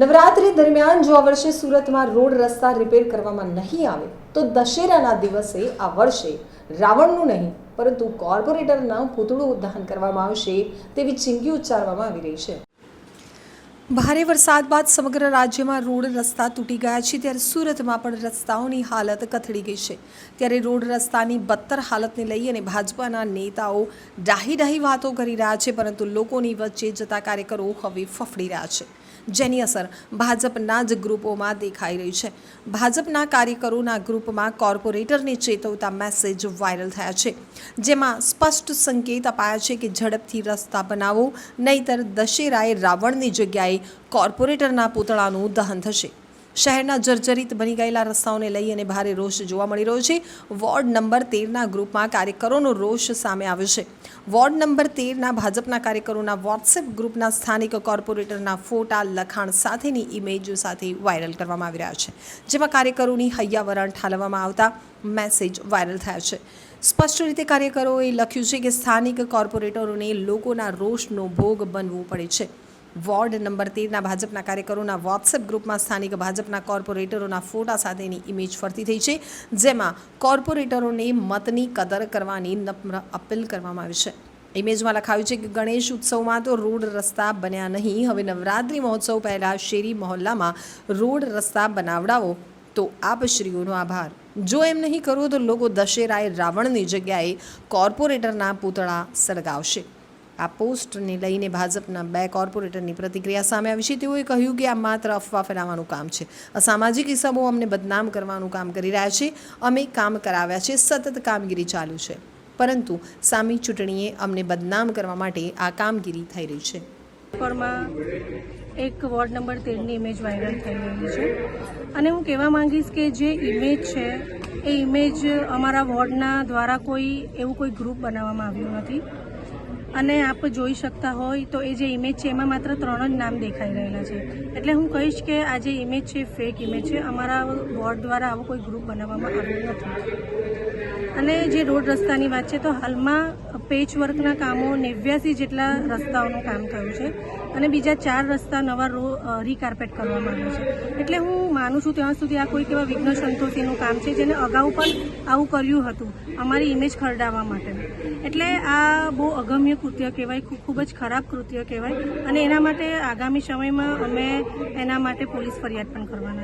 નવરાત્રી દરમિયાન જો આ વર્ષે સુરતમાં રોડ રસ્તા રિપેર કરવામાં નહીં આવે, તો દશેરાના દિવસે આ વર્ષે રાવણનું નહીં, પરંતુ કોર્પોરેટરના પૂતળું દહન કરવામાં આવશે તેવી ચીમકી ઉચ્ચારવામાં આવી રહી છે. ભારે વરસાદ બાદ સમગ્ર રાજ્યમાં રોડ રસ્તા તૂટી ગયા છે, ત્યારે સુરતમાં પણ રસ્તાઓની હાલત કથળી ગઈ છે. ત્યારે રોડ રસ્તાની બદતર હાલતને લઈ અને ભાજપાના નેતાઓ ડાહી ડાહી વાતો કરી રહ્યા છે, પરંતુ લોકોની વચ્ચે જતા કાર્યકરો હવે ફફડી રહ્યા છે. જેની અસર ભાજપના જ ગ્રુપોમાં દેખાઈ રહી છે. ભાજપના કાર્યકરોના ગ્રુપમાં કોર્પોરેટરને ચેતવતા મેસેજ વાયરલ થયા છે. જેમાં સ્પષ્ટ સંકેત અપાયા છે કે ઝડપથી રસ્તા બનાવો, નહીતર દશેરાએ રાવણની જગ્યાએ કોર્પોરેટરના પૂતળાનું દહન થશે. શહેરના જર્જરિત બની ગયેલા રસ્તાઓને લઈ અને ભારે રોષ જોવા મળી રહ્યો છે. વોર્ડ નંબર તેરના ગ્રુપમાં કાર્યકરોનો રોષ સામે આવ્યો છે. વોર્ડ નંબર તેરના ભાજપના કાર્યકરોના વોટ્સએપ ગ્રુપના સ્થાનિક કોર્પોરેટરના ફોટા, લખાણ સાથેની ઇમેજ સાથે વાયરલ કરવામાં આવી રહ્યા છે. જેમાં કાર્યકરોની હૈયાવરણ ઠાલવવામાં આવતા મેસેજ વાયરલ થયા છે. સ્પષ્ટ રીતે કાર્યકરોએ લખ્યું છે કે સ્થાનિક કોર્પોરેટરોને લોકોના રોષનો ભોગ બનવું પડે છે. વોર્ડ નંબર તેરના ભાજપના કાર્યકરોના વોટ્સએપ ગ્રુપમાં સ્થાનિક ભાજપના કોર્પોરેટરોના ફોટા સાથેની ઇમેજ ફરતી થઈ છે, જેમાં કોર્પોરેટરોને મતની કદર કરવાની નમ્ર અપીલ કરવામાં આવી છે. ઇમેજમાં લખાયું છે કે ગણેશ ઉત્સવમાં તો રોડ રસ્તા બન્યા નહીં, હવે નવરાત્રિ મહોત્સવ પહેલાં શેરી મહોલ્લામાં રોડ રસ્તા બનાવડાવો, તો આપ શ્રીઓનો આભાર. જો એમ નહીં કરો તો લોકો દશેરાએ રાવણની જગ્યાએ કોર્પોરેટરના પૂતળા સળગાવશે. આ પોસ્ટને લઈને ભાજપના બે કોર્પોરેટરની પ્રતિક્રિયા સામે આવી છે. તેઓએ કહ્યું કે આ માત્ર અફવા ફેલાવવાનું કામ છે. અસામાજિક હિસાબો અમને બદનામ કરવાનું કામ કરી રહ્યા છે. અમે કામ કરાવ્યા છે. સતત કામગીરી ચાલુ છે. પરંતુ સામી ચૂંટણીએ અમને બદનામ કરવા માટે આ કામગીરી થઈ રહી છે. એક વોર્ડ નંબર તેરની ઇમેજ વાયરલ થઈ રહી છે. અને હું કહેવા માંગીશ કે જે ઇમેજ છે, એ ઇમેજ અમારા વોર્ડના દ્વારા કોઈ, એવું કોઈ ગ્રુપ બનાવવામાં આવ્યું નથી. અને આપ જોઈ શકતા હોય તો એ જે ઇમેજ છે, એમાં માત્ર ત્રણ જ નામ દેખાઈ રહેલા છે. એટલે હું કહીશ કે આ જે ઇમેજ છે ફેક ઇમેજ છે, અમારા બોર્ડ દ્વારા આવો કોઈ ગ્રુપ બનાવવામાં આવ્યો નથી. અને જે રોડ રસ્તાની વાત છે, તો હાલમાં પેચ વર્કના કામો નેવ્યાસી જેટલા રસ્તાઓનું કામ થયું છે અને બીજા ચાર રસ્તા નવા રો રીકાર્પેટ કરવામાં આવ્યું છે. એટલે હું માનું છું ત્યાં સુધી આ કોઈક એવા વિઘ્ન સંતોષીનું કામ છે જેને અગાઉ પણ આવું કર્યું હતું, અમારી ઇમેજ ખરડાવવા માટે. એટલે આ બહુ અગમ્ય કૃત્ય કહેવાય ખૂબ જ ખરાબ કૃત્ય કહેવાય અને એના માટે આગામી સમયમાં અમે એના માટે પોલીસ ફરિયાદ પણ કરવાના